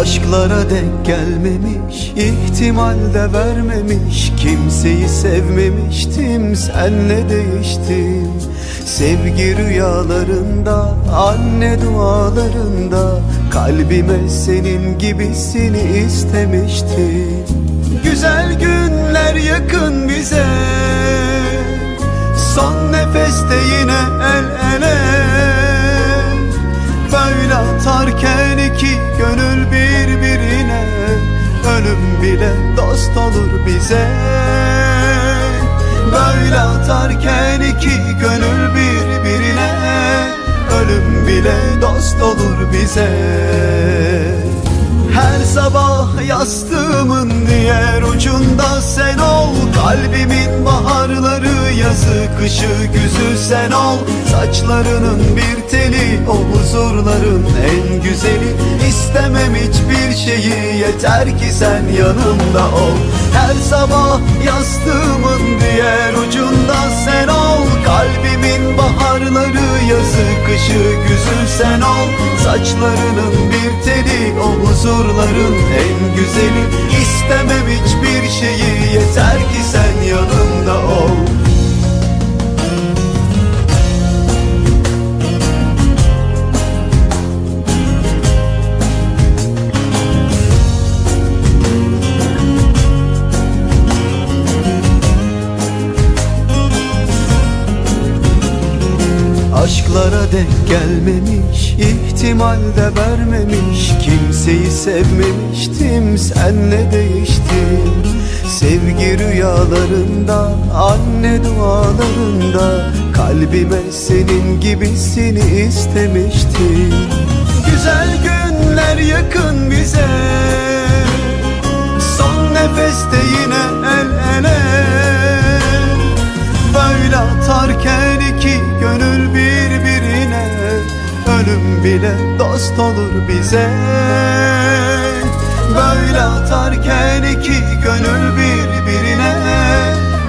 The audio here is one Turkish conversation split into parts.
Aşklara denk gelmemiş ihtimal de vermemiş Kimseyi sevmemiştim senle değiştim. Sevgi rüyalarında anne dualarında Kalbime senin gibisini istemiştim. Güzel günler yakın bize Son nefeste yine el ele. Böyle atarken iki gönül birbirine Ölüm bile dost olur bize. Böyle atarken iki gönül birbirine Ölüm bile dost olur bize her sabah yastığımın diğer ucunda sen ol. Kalbimin baharları yazı kışı güzü sen ol. Saçlarının bir teli o huzurların en güzeli. İstemem hiçbir şeyi yeter ki sen yanımda ol. Her sabah yastığımın diğer ucunda sen ol. Kalbimin baharları yazı kışı güzü sen ol Saçlarının bir teli o huzurların en güzeli. İstemem hiçbir şeyi yeter ki sen yanımda ol Aşklara denk gelmemiş ihtimal de vermemiş. Kimseyi sevmemiştim senle değiştim. Sevgi rüyalarında anne dualarında. Kalbime senin gibisini istemiştim Ölüm bile dost olur bize. Böyle atarken iki gönül birbirine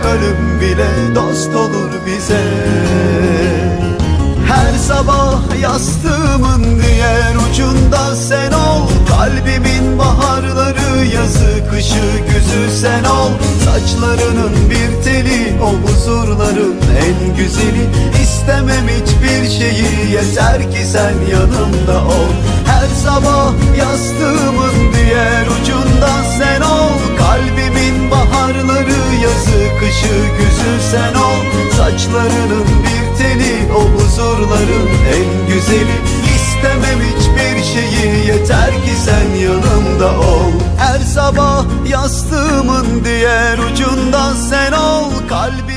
Ölüm bile dost olur bize. Her sabah yastığımın diğer ucunda sen ol. Kalbimin baharları yazı kışı güzü sen ol. Saçlarının bir teli o huzurların en güzeli. İstemem hiçbir şeyi yeter ki sen yanımda ol. Her sabah yastığımın diğer ucunda sen ol. Kalbimin baharları yazı kışı güzü sen ol. Saçlarının bir teli o huzurların en güzeli. İstemem hiçbir şeyi yeter ki sen yanımda ol. Her sabah yastığımın diğer ucunda sen ol. Kalbim